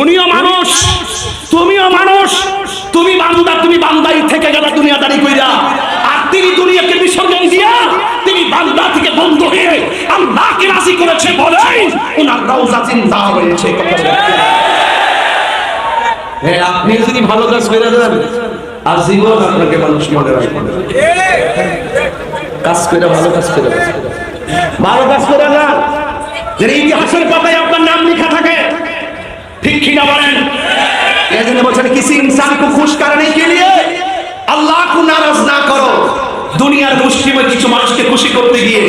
উনিও মানুষ তুমিও মানুষ তুমি বান্দা তুমি বান্দাই থেকে গেলে দুনিয়াদারি কইরা। আর তিনি দুনিয়াকে বিসর্জন দিয়া তিনি বান্দা থেকে বন্ধ হয়ে আল্লাহকে রাজি করেছে বলেই ওনার রওজা চিন্তা হয়েছে। হ্যাঁ, আপনি যদি ভালো কাজ করে দেন আর জীবন আপনাকে মানুষ মনে রাখবে। কাজ করে ভালো কাজ করে। ভালো কাজ করে না। যে ইতিহাসের পাতায় আপনার নাম লেখা থাকে ঠিক কিনা বলেন? এই জন্য বলছেন, কিসি ইনসান কো খুশ করনে কে লিয়ে আল্লাহ কো নারাজ না করো। দুনিয়ার মুসলিমে কিছু মানুষকে খুশি করতে গিয়ে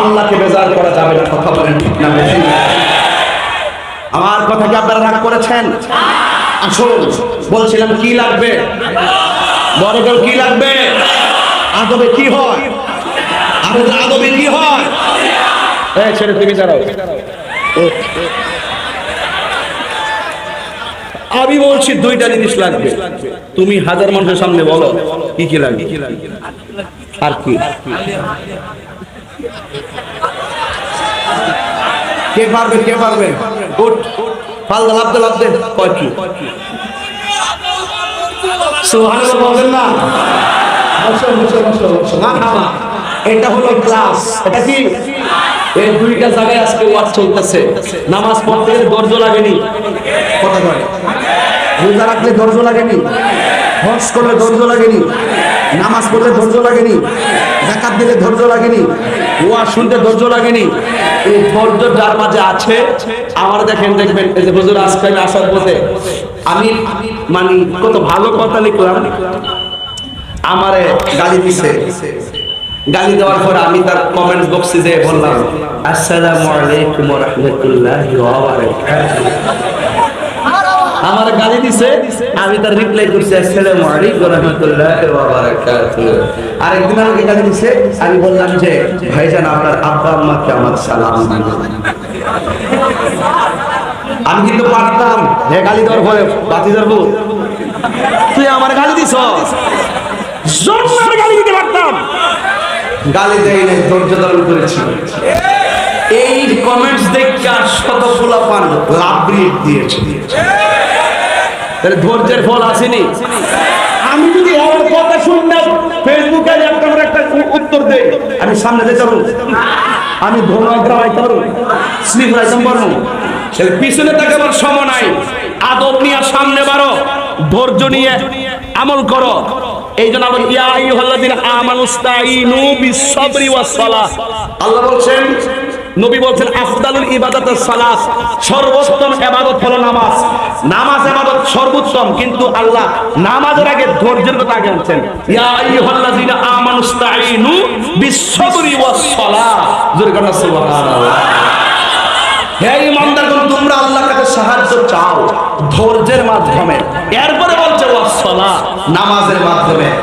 আল্লাহকে বেজার করা যাবে না। কথা বলেন ঠিক না বেশি আমার কথা কি আপনারা রাগ করেছেন? আসুন, বলছিলাম, কি লাগবে? বড় কি লাগবে? আদবে কি হয়? আদবে কি হয়? ছেড়ে তুমি দাঁড়াও। আমি বলছি দুইটা জিনিস লাগবে। তুমি হাজার মানুষের সামনে বলো কি কি লাগবে? আর কি? কে পারবে কে পারবে? গুড পাল্লা লাভতে লাভতে কয় কি? সুবহানাল্লাহ বলবেন না? না না না। এটা হলো ক্লাস এটা কি? এই দুইটা জায়গায় আজকে ওয়াজ চলতেছে। নামাজ পড়তে ধৈর্য লাগেনি। কথা কয়। রোজা রাখলে ধৈর্য লাগেনি? হজ করলে ধৈর্য লাগেনি? নামাজ পড়লে ধৈর্য লাগেনি? জাকাত দিলে ধৈর্য লাগেনি? ওয়া শুনতে ধৈর্য লাগেনি? এই ধৈর্য যার মাঝে আছে আমার দেখেন দেখবেন এই যে হুজুর আজকে আমি আসার পথে আমি মানে কত ভালো কথা লিখলাম আমারে গালি দিছে। গালি দেওয়ার পর আমি তার কমেন্ট বক্সে যে বললাম, আসসালামু আলাইকুম ওয়া রাহমাতুল্লাহি ওয়া বারাকাতুহু আমার গালি দিছে, আমি তার রিপ্লাই করছি, আসসালামু আলাইকুম ওয়া রাহমাতুল্লাহি ওয়া বারাকাতুহু আরেকদিন আমাকে গালি দিছে, আমি বললাম যে, ভাইজান, আপনার আব্বা আম্মাকে আমার সালাম দিবেন আমি কিন্তু পারতাম, হে গালি দেওয়ার পরে বাতি ধরবো। তুই আমার গালি দিছ জন্মের গালি দিতে পারতাম। গালি দেয় নাই ধৈর্য ধারণ করেছি এই কমেন্টস দেখে শত ফুলা পান লাভ রিট দিয়েছে। তাহলে ধৈর্যের ফল আসেনি? আমি যদি আমার কথা শুনলে ফেসবুকে একটা আমার একটা উত্তর দেই। আমি সামনে যেতে পারব? আমি ধর্মাগ্রাম আইতে পারব স্লিপ রাইতে পারব তাহলে পিছনে তাকাবার সময় নাই। আদব নিয়ে সামনে বাড়ো। ধৈর্য নিয়ে আমল করো। এই জন্য আবার ইয়া আইয়ুহাল্লাযিনা আমানুস্তাইনু বিস-সাবরি ওয়াস-সালাহ। আল্লাহ বলছেন নবী বলছেন আফদালুল ইবাদাতুস সালাত সর্বোত্তম ইবাদত হলো নামাজ। নামাজ ইবাদত সর্বোত্তম কিন্তু আল্লাহ নামাজের আগে ধৈর্যের কথা আগে আনছেন ইয়া আইয়ুহাল্লাযিনা আমানুস্তাইনু বিস-সাবরি ওয়াস-সালাহ। জোরে কান্না সুবহানাল্লাহ। হে ইমানদারগণ তোমরা আল্লাহর কাছে সাহায্য চাও ধৈর্যের মাধ্যমে। এরপরে বলছে ওয়াস-সালাহ। নামাজের মাধ্যমে।